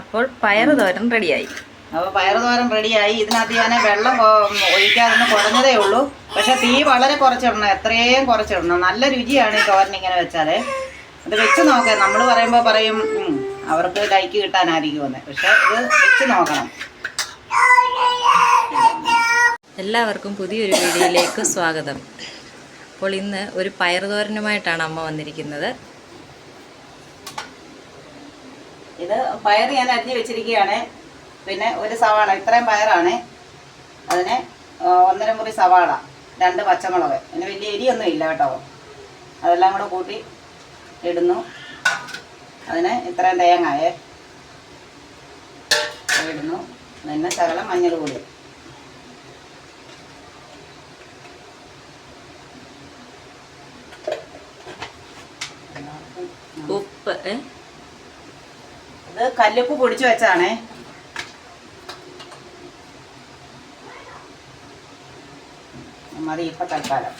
അപ്പോൾ പയർ തോരൻ റെഡിയായി. അപ്പോൾ പയർ പയറുതോരൻ റെഡിയായി. ഇതിനകത്ത് ഞാൻ വെള്ളം ഒഴിക്കാതെ കുറഞ്ഞതേ ഉള്ളൂ. പക്ഷെ തീ വളരെ കുറച്ചിടണം. എത്രയും കുറച്ചിടണം. നല്ല രുചിയാണ് ഈ തോരൻ ഇങ്ങനെ വെച്ചാൽ അത് വെച്ച് നോക്കാം. നമ്മൾ പറയുമ്പോൾ പറയും അവർക്ക് ലൈക്ക് കിട്ടാനായിരിക്കുമെന്ന്. പക്ഷെ ഇത് വെച്ച് നോക്കണം. എല്ലാവർക്കും പുതിയൊരു വീഡിയോയിലേക്ക് സ്വാഗതം. അപ്പോൾ ഇന്ന് ഒരു പയർ തോരനുമായിട്ടാണ് അമ്മ വന്നിരിക്കുന്നത്. ഇത് പയർ ഞാൻ അരിഞ്ഞ് വെച്ചിരിക്കുകയാണ്. പിന്നെ ഒരു സവാള ഇത്രയും പയറാണ്. അതിന് ഒന്നര മുറി സവാള രണ്ട് പച്ചമുളക്. പിന്നെ വലിയ എരിയൊന്നും ഇല്ല കേട്ടോ. അതെല്ലാം കൂടെ കൂട്ടി ഇടുന്നു. അതിന് ഇത്രയും തേങ്ങായേ ഇടുന്നു. പിന്നെ ശകലം മഞ്ഞൾ പൊടി. ഉപ്പ്? ഇത് കല്ലുപ്പ് പൊടിച്ചു വെച്ചാണേ. മതി ഇപ്പൊ തൽക്കാലം.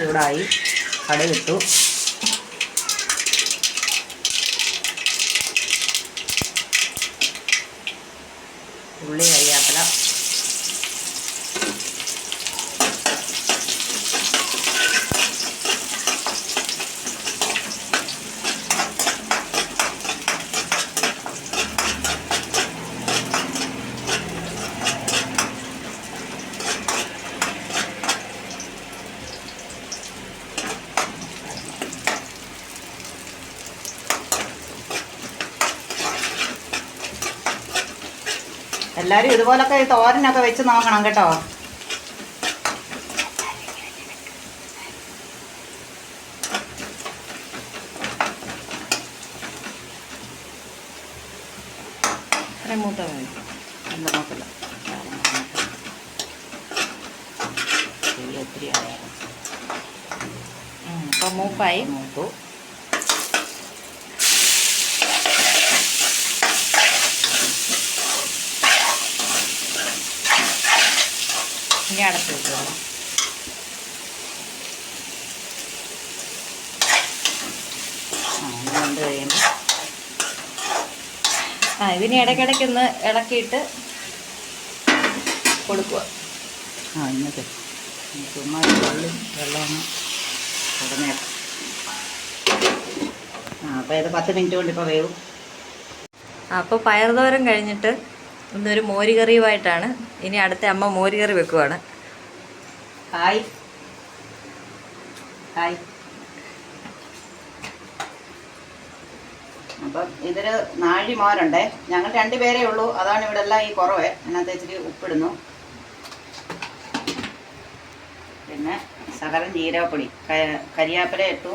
ചൂടായി കടുകിട്ടു. ഉള്ളി കരിയാപ്പില. എല്ലാരും ഇതുപോലൊക്കെ ഈ തോരനൊക്കെ വെച്ച് നോക്കണം കേട്ടോ. മൂത്ത എന്താ നോക്കില്ല ഒത്തിരി അപ്പോൾ മൂപ്പായി. മൂത്തു. ഇനി അടച്ചു വെക്കുക ആ ഇതിന് ഇടയ്ക്കിടയ്ക്ക് ഒന്ന് ഇളക്കിയിട്ട് കൊടുക്കുക. ആ ഇന്നത്തെ ചുമ്മാ വെള്ളം വെള്ളമൊന്ന് ഉടനേക്കാം ആ അപ്പോൾ ഇത് പത്ത് മിനിറ്റ് കൊണ്ട് ഇപ്പോൾ വേവും. അപ്പോൾ പയർ തോരൻ കഴിഞ്ഞിട്ട് ഇന്നൊരു മോരുകറിയുമായിട്ടാണ് ഇനി അടുത്ത അമ്മ മോരുകറി വെക്കുവാണ്. ഹായ്. ഹായ്. അപ്പം ഇതിൽ നാഴി മോരുണ്ടേ. ഞങ്ങൾ രണ്ടുപേരേ ഉള്ളൂ. അതാണ് ഇവിടെ എല്ലാം ഈ കുറവ്. അതിനകത്ത് ഇച്ചിരി ഉപ്പിടുന്നു. പിന്നെ ശകലം ജീരാപ്പൊടി കരിയാപ്പില ഇട്ടു.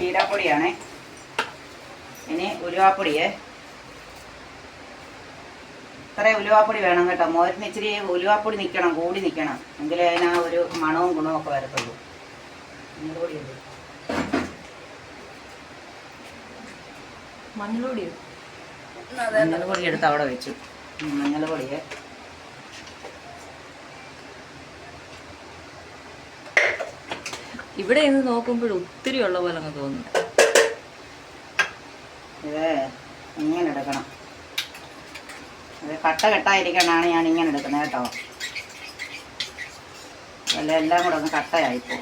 ജീരാപ്പൊടിയാണേ ഇനി ഉലുവാപ്പൊടിയേ. ഇത്ര ഉലുവാപ്പൊടി വേണം കേട്ടോ. മോരിന് ഇച്ചിരി ഉലുവാപ്പൊടി നിൽക്കണം കൂടി നിൽക്കണം എങ്കിലേ അതിന് ആ ഒരു മണവും ഗുണവും ഒക്കെ വരത്തുള്ളൂ. മഞ്ഞൾ പൊടിയുണ്ട് മഞ്ഞളൂടിയോ മഞ്ഞൾ എടുത്ത് അവിടെ വെച്ചു. ഉം, മഞ്ഞൾ ഇവിടെ ഇന്ന് നോക്കുമ്പോൾ ഒത്തിരി ഉള്ള പോലെ അങ്ങ് തോന്നുന്നു. ഇത് ഇങ്ങനെ എടുക്കണം. കട്ട കെട്ടായിരിക്കണാണ് ഞാൻ ഇങ്ങനെ എടുക്കുന്നത് കേട്ടോ. അല്ല എല്ലാം കൂടെ ഒന്ന് കട്ടയായിപ്പോ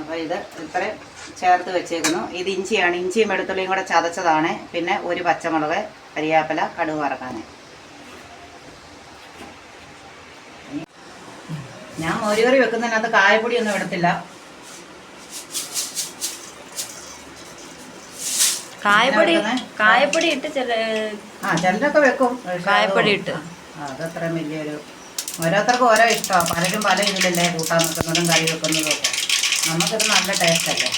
അപ്പോൾ ഇത് ഇത്രയും ചേർത്ത് വെച്ചേക്കുന്നു. ഇത് ഇഞ്ചിയാണ്. ഇഞ്ചിയും വെളുത്തുള്ളിയും കൂടെ ചതച്ചതാണ്. പിന്നെ ഒരു പച്ചമുളക് കരിയാപ്പില കടുക് വറക്കാൻ ഞാൻ മോരുകറി വെക്കുന്നതിനകത്ത് കായപ്പൊടി ഒന്നും ഇടത്തില്ല. കായപ്പൊടി കായപ്പൊടി ഇട്ട് ചില ആ ചിലരൊക്കെ വെക്കും. കായപ്പൊടി ഇട്ട്. അതത്ര വലിയൊരു ഓരോരുത്തർക്കും ഓരോ ഇഷ്ടമാണ് പലരും പല ഇതിലല്ലേ കൂട്ടാൻ വെക്കുന്നതും കറി വെക്കുന്നതും ഒക്കെ. നമുക്കിത് നല്ല ടേസ്റ്റ് അല്ലേ?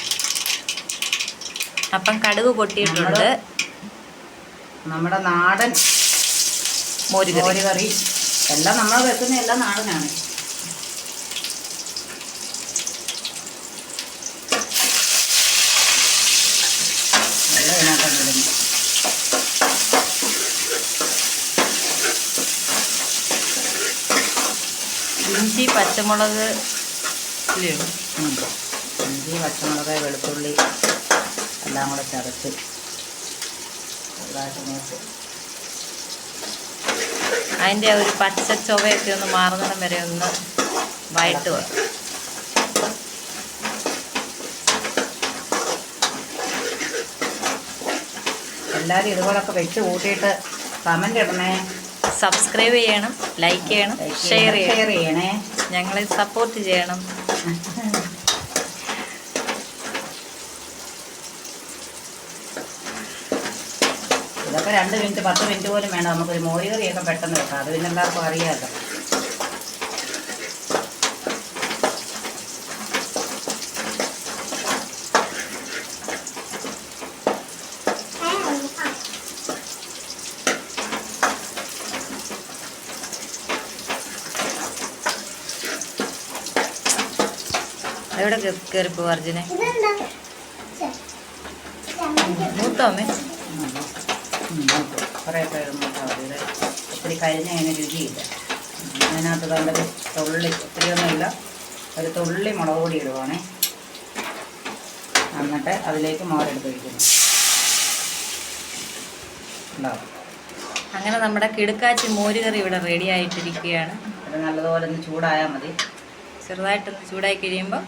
അപ്പം കടുക് പൊട്ടിയിട്ടുണ്ട്. നമ്മുടെ നാടൻ മോരുകറി. മോര് കറി എല്ലാം നമ്മൾ വെക്കുന്ന എല്ലാം നാടനാണ് വെള്ളം ഇതിനകത്തോട്ട് ഇടുന്നു. ഇഞ്ചി പച്ചമുളക്. ഇഞ്ചി പച്ചമുളക് വെളുത്തുള്ളി എല്ലാം കൂടെ ചതച്ച് ചെറുതായിട്ട് അതിന്റെ ഒരു പച്ച ചൊവയൊക്കെ ഒന്ന് മാറുന്നിടം വരെ ഒന്ന് വഴട്ടുക എല്ലാവരും ഇതുപോലൊക്കെ വെച്ച് കൂട്ടിയിട്ട് കമന്റ് ഇടണേ. സബ്സ്ക്രൈബ് ചെയ്യണം ലൈക്ക് ചെയ്യണം ഷെയർ ചെയ്യണം ഷെയർ ചെയ്യണേ. ഞങ്ങളെ സപ്പോർട്ട് ചെയ്യണം. ഇതൊക്കെ രണ്ട് മിനിറ്റ് പത്ത് മിനിറ്റ് പോലും വേണം നമുക്കൊരു മോരി കറിയൊക്കെ പെട്ടെന്ന് വെക്കാം. അത് പിന്നെ എല്ലാവർക്കും അറിയാമല്ലോ എവിടെ കയറിപ്പോ അർജുനെ മൂത്തോമേ. ഒത്തിരി കരിഞ്ഞ അതിന് രുചിയില്ല. അതിനകത്ത് കണ്ടത് തുള്ളി ഒത്തിരിയൊന്നുമില്ല ഒരു തുള്ളി മുളക് പൊടി ഇടുവാണേ. എന്നിട്ട് അതിലേക്ക് മോരെടുത്ത് വയ്ക്കുന്നു ഉണ്ടാവും അങ്ങനെ നമ്മുടെ കിടുക്കാച്ചി മോരുകറി ഇവിടെ റെഡി ആയിട്ടിരിക്കുകയാണ്. അത് നല്ലതുപോലെ ഒന്ന് ചൂടായാൽ മതി. ചെറുതായിട്ടൊന്ന് ചൂടായി കഴിയുമ്പോൾ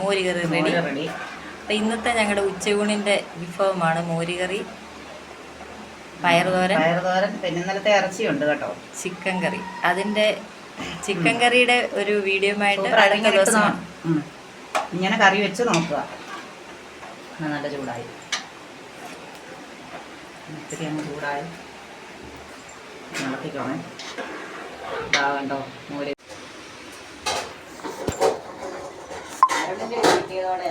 മോര് കറി റെഡി അപ്പൊ റെഡി അപ്പം ഇന്നത്തെ ഞങ്ങളുടെ ഉച്ചയൂണിന്റെ വിഭവമാണ് മോരുകറി പയറുതോരൻ. പയറുതോരൻ പിന്നെ ഇന്നലത്തെ ഇറച്ചിയുണ്ട് കേട്ടോ. Chicken curry. അതിന്റെ ചിക്കൻ കറിയുടെ ഒരു വീഡിയോ ആയിട്ട് അടുത്ത ഇങ്ങനെ കറി വെച്ച് നോക്കുക. നല്ല ചൂടായി. ഒത്തിരി അങ്ങ് ചൂടായി. നടത്തിക്കോണേ ഇതാകണ്ടോ മോര് കിട്ടിയതോടെ